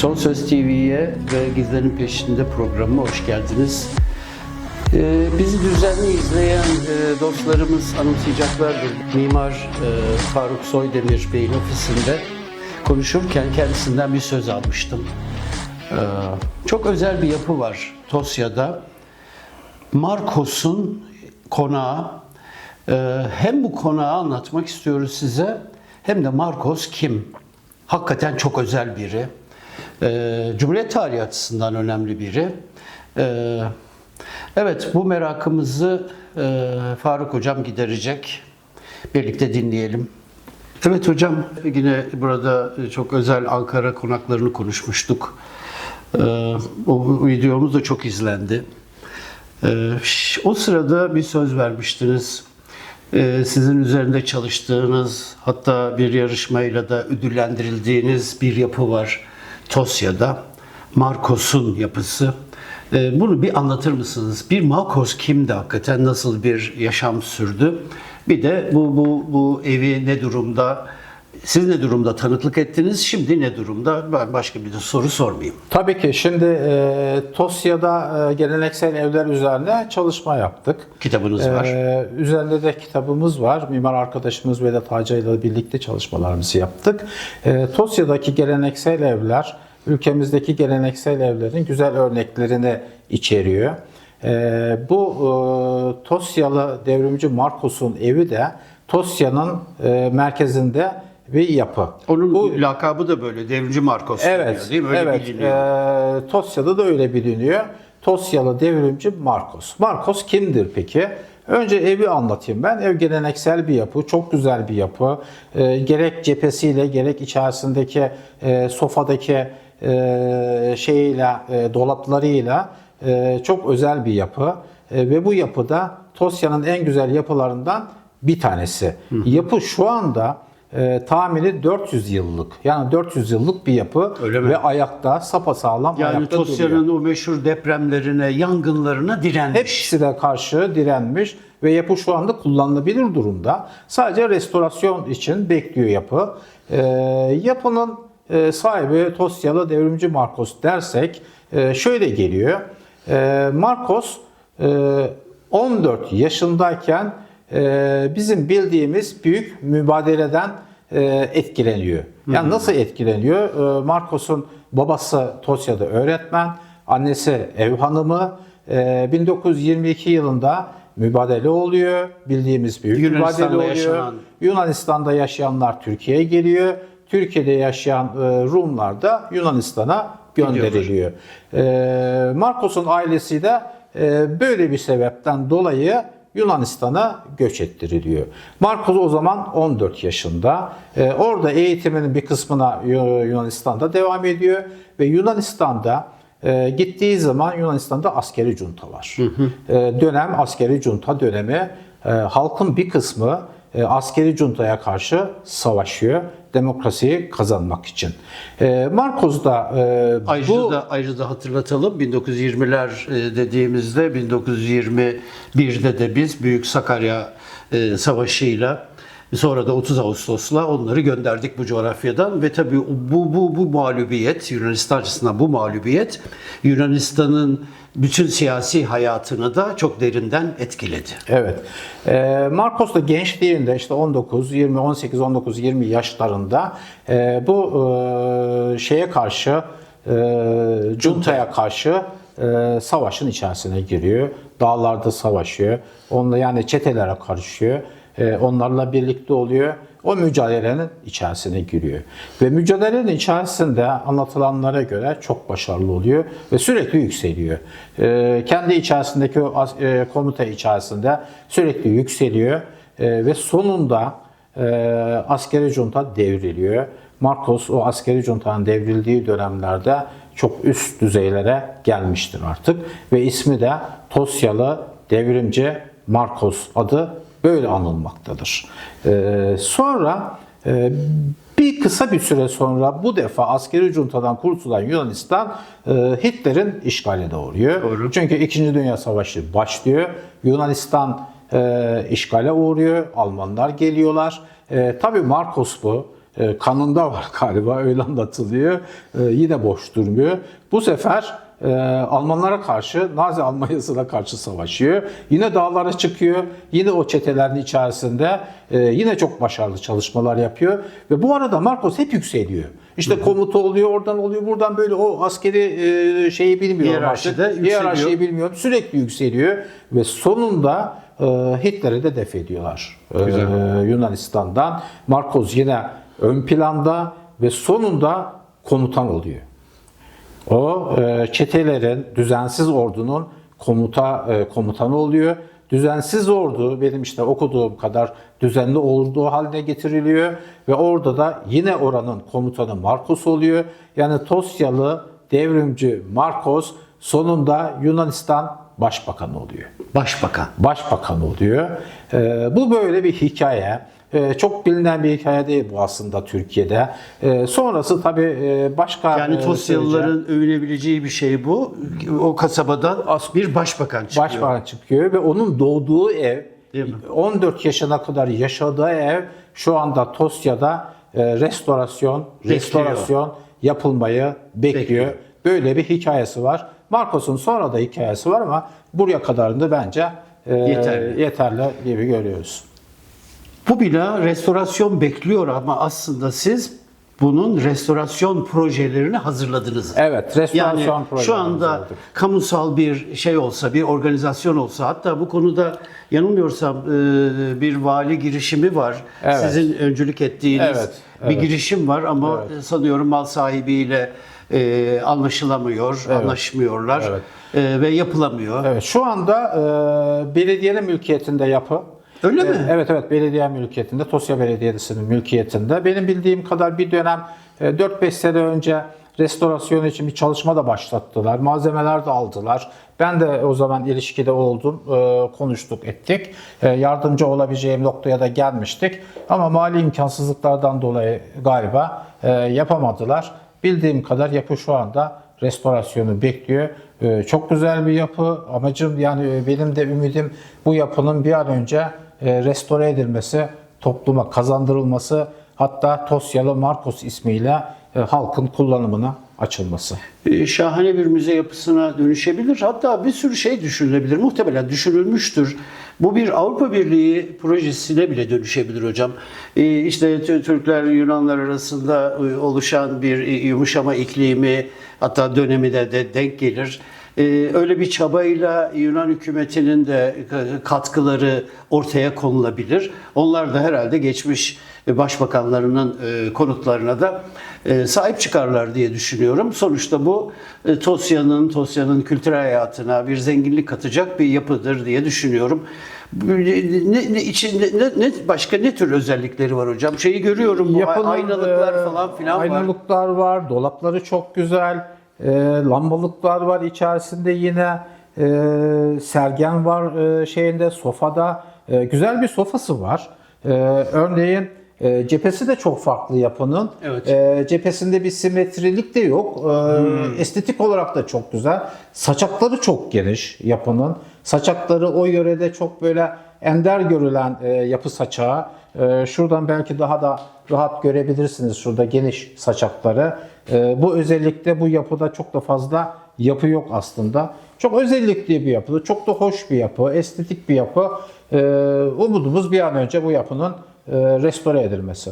Son Söz TV'ye ve Gizlerin Peşinde programına hoş geldiniz. Ee, bizi düzenli izleyen e, dostlarımız anımsayacaklardır. Mimar e, Faruk Soydemir Bey'in ofisinde konuşurken kendisinden bir söz almıştım. Ee, çok özel bir yapı var Tosya'da. Marcos'un konağı. Ee, hem bu konağı anlatmak istiyoruz size hem de Marcos kim? Hakikaten çok özel biri. Ee, Cumhuriyet tarihi açısından önemli biri. Ee, evet bu merakımızı e, Faruk Hocam giderecek. Birlikte dinleyelim. Evet hocam yine burada çok özel Ankara konaklarını konuşmuştuk. Ee, o videomuz da çok izlendi. Ş- O sırada bir söz vermiştiniz. Sizin üzerinde çalıştığınız, hatta bir yarışmayla da ödüllendirildiğiniz bir yapı var Tosya'da. Marcos'un yapısı. Ee, Bunu bir anlatır mısınız? Bir Marcos kimdi hakikaten? Nasıl bir yaşam sürdü? Bir de bu bu bu evi ne durumda? Siz ne durumda tanıklık ettiniz? Şimdi ne durumda? Ben başka bir de soru sormayayım. Tabii ki şimdi e, Tosya'da e, geleneksel evler üzerine çalışma yaptık. Kitabınız var. E, üzerinde de kitabımız var. Mimar arkadaşımız Vedat Hacı ile birlikte çalışmalarımızı yaptık. E, Tosya'daki geleneksel evler, ülkemizdeki geleneksel evlerin güzel örneklerini içeriyor. E, bu e, Tosyalı devrimci Marcos'un evi de Tosya'nın e, merkezinde bir yapı. Onun bu lakabı da böyle devrimci Marcos Evet, deniyor, değil mi? Öyle evet. biliniyor. Ee, Tosya'da da öyle biliniyor. Tosyalı devrimci Marcos. Marcos kimdir peki? Önce evi anlatayım ben. Ev geleneksel bir yapı, çok güzel bir yapı. Ee, gerek cephesiyle, gerek içerisindeki e, sofadaki e, şeyiyle, e, dolaplarıyla e, çok özel bir yapı. E, ve bu yapıda Tosya'nın en güzel yapılarından bir tanesi. Yapı şu anda e, tahmini 400 yıllık. Yani 400 yıllık bir yapı Öyle mi? ve ayakta sapasağlam Yani ayakta duruyor. Tosya'nın o meşhur depremlerine, yangınlarına direnmiş. Hepsine karşı direnmiş ve yapı şu anda kullanılabilir durumda. Sadece restorasyon için bekliyor yapı. E, yapının e, sahibi Tosyalı devrimci Marcos dersek e, şöyle geliyor. E, Marcos e, 14 yaşındayken bizim bildiğimiz büyük mübadeleden e, etkileniyor. Yani nasıl etkileniyor? E, Marcos'un babası Tosya'da öğretmen, annesi ev hanımı. E, 1922 yılında mübadele oluyor. Bildiğimiz büyük Yunanistan'da mübadele oluyor. yaşanan. Yunanistan'da yaşayanlar Türkiye'ye geliyor. Türkiye'de yaşayan e, Rumlar da Yunanistan'a gönderiliyor. Marcos'un ailesi de e, böyle bir sebepten dolayı Yunanistan'a göç ettiriliyor. Marcos o zaman 14 yaşında. E, orada eğitiminin bir kısmına Yu- Yunanistan'da devam ediyor ve Yunanistan'da e, gittiği zaman Yunanistan'da askeri junta var. E, dönem askeri junta dönemi. E, halkın bir kısmı e, askeri juntaya karşı savaşıyor demokrasiyi kazanmak için. E, Marcos da e, Ayrıca bu da ayrıca da hatırlatalım 1920'ler e, dediğimizde 1921'de de biz Büyük Sakarya e, Savaşı'yla sonra da 30 Ağustos'la onları gönderdik bu coğrafyadan ve tabii bu bu bu mağlubiyet Yunanistan açısından bu mağlubiyet Yunanistan'ın bütün siyasi hayatını da çok derinden etkiledi. Evet. Ee, Marcos da gençliğinde işte 19, 20, 18, 19, 20 yaşlarında e, bu e, şeye karşı e, Junta'ya karşı e, savaşın içerisine giriyor. Dağlarda savaşıyor. Onunla yani çetelere karışıyor. E, onlarla birlikte oluyor. O mücadelenin içerisine giriyor. Ve mücadelenin içerisinde anlatılanlara göre çok başarılı oluyor ve sürekli yükseliyor. Ee, kendi içerisindeki e, komuta içerisinde sürekli yükseliyor Ee, ve sonunda e, askeri junta devriliyor. Marcos o askeri juntanın devrildiği dönemlerde çok üst düzeylere gelmiştir artık ve ismi de Tosyalı devrimci Marcos adı böyle anılmaktadır. Ee, sonra e, bir kısa bir süre sonra bu defa askeri juntadan kurtulan Yunanistan e, Hitler'in işgaline uğruyor. Doğru. Çünkü 2. Dünya Savaşı başlıyor. Yunanistan e, işgale uğruyor. Almanlar geliyorlar. E, tabii Marcos bu. e, kanında var galiba öyle anlatılıyor. E, yine boş durmuyor. Bu sefer e, Almanlara karşı Nazi Almanyası'na karşı savaşıyor. Yine dağlara çıkıyor. Yine o çetelerin içerisinde e, yine çok başarılı çalışmalar yapıyor. Ve bu arada Marcos hep yükseliyor. İşte komuta oluyor, oradan oluyor, buradan böyle o askeri e, şeyi bilmiyorum Hiyerarşide. Hiyerarşiyi bilmiyorum. Sürekli yükseliyor ve sonunda e, Hitler'i de def ediyorlar. E, Yunanistan'dan. Marcos yine ön planda ve sonunda komutan oluyor. O e, çetelerin, düzensiz ordunun komuta e, komutanı oluyor. Düzensiz ordu benim işte okuduğum kadar düzenli ordu haline getiriliyor ve orada da yine oranın komutanı Marcos oluyor. Yani Tosyalı devrimci Marcos sonunda Yunanistan başbakanı oluyor Başbakan. başbakan oluyor. Ee, bu böyle bir hikaye. Ee, çok bilinen bir hikaye değil bu aslında Türkiye'de. Ee, sonrası tabii e, başka... Yani e, Tosyalıların övünebileceği bir şey bu. O kasabadan bir başbakan çıkıyor. Başbakan çıkıyor ve onun doğduğu ev, Değil mi? 14 yaşına kadar yaşadığı ev şu anda Tosya'da e, restorasyon, restorasyon yapılmayı bekliyor. Bekliyor. Böyle bir hikayesi var. Marcos'un sonra da hikayesi var ama buraya kadarını bence e, Yeterli. yeterli gibi görüyoruz. Bu bina restorasyon bekliyor ama aslında siz bunun restorasyon projelerini hazırladınız. Evet, restorasyon Yani projesi şu anda hazırladık. kamusal bir şey olsa, bir organizasyon olsa, hatta bu konuda yanılmıyorsam e, bir vali girişimi var. Evet. Sizin öncülük ettiğiniz Evet, bir evet. girişim var ama Evet. sanıyorum mal sahibiyle e, anlaşılamıyor, anlaşmıyorlar Evet. e, ve yapılamıyor. Evet, şu anda e, belediyenin mülkiyetinde yapı. Öyle E, mi? Evet evet belediye mülkiyetinde, Tosya Belediyesi'nin mülkiyetinde. Benim bildiğim kadar bir dönem e, 4-5 sene önce restorasyon için bir çalışma da başlattılar. Malzemeler de aldılar. Ben de o zaman ilişkide oldum, e, konuştuk, ettik. E, Yardımcı olabileceğim noktaya da gelmiştik. Ama mali imkansızlıklardan dolayı galiba e, yapamadılar. Bildiğim kadar yapı şu anda restorasyonu bekliyor. Çok güzel bir yapı. Amacım yani e, benim de ümidim bu yapının bir an önce e, restore edilmesi, topluma kazandırılması, hatta Tosyalı Marcos ismiyle e, halkın kullanımına açılması. E, şahane bir müze yapısına dönüşebilir. Hatta bir sürü şey düşünülebilir. Muhtemelen düşünülmüştür. Bu bir Avrupa Birliği projesine bile dönüşebilir hocam. E, İşte Türkler Yunanlar arasında e, oluşan bir e, yumuşama iklimi hatta dönemi de, de denk gelir. E, Öyle bir çabayla Yunan hükümetinin de katkıları ortaya konulabilir. Onlar da herhalde geçmiş başbakanlarının e, konutlarına da e, sahip çıkarlar diye düşünüyorum. Sonuçta bu e, Tosya'nın, Tosya'nın kültürel hayatına bir zenginlik katacak bir yapıdır diye düşünüyorum. Ne, ne, için, ne, ne, başka ne tür özellikleri var hocam? Şeyi görüyorum bu Yapının, aynalıklar e, falan filan var. Aynalıklar var, dolapları çok güzel, e, lambalıklar var içerisinde yine e, sergen var e, şeyinde sofada E, güzel bir sofası var. E, örneğin e, cephesi de çok farklı yapının. Evet. E, cephesinde bir simetrilik de yok. E, Hmm. Estetik olarak da çok güzel. Saçakları çok geniş yapının. Saçakları o yörede çok böyle ender görülen e, yapı saçağı. E, şuradan belki daha da rahat görebilirsiniz şurada geniş saçakları. E, bu özellikle bu yapıda çok da fazla yapı yok aslında. Çok özellikli bir yapı, çok da hoş bir yapı, estetik bir yapı. E, umudumuz bir an önce bu yapının e, restore edilmesi.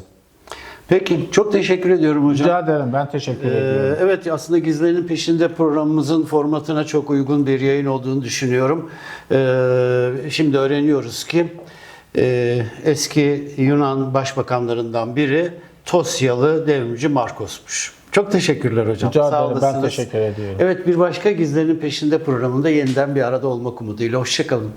Peki çok teşekkür ediyorum hocam. Rica ederim. Ben teşekkür Ee, ediyorum. Evet aslında Gizlerin Peşinde programımızın formatına çok uygun bir yayın olduğunu düşünüyorum. Ee, Şimdi öğreniyoruz ki e, eski Yunan başbakanlarından biri Tosyalı devrimci Markos'muş. Çok teşekkürler hocam. Rica Sağ ederim. Ben olasınız. teşekkür ediyorum. Evet bir başka Gizlerin Peşinde programında yeniden bir arada olmak umuduyla. Hoşçakalın.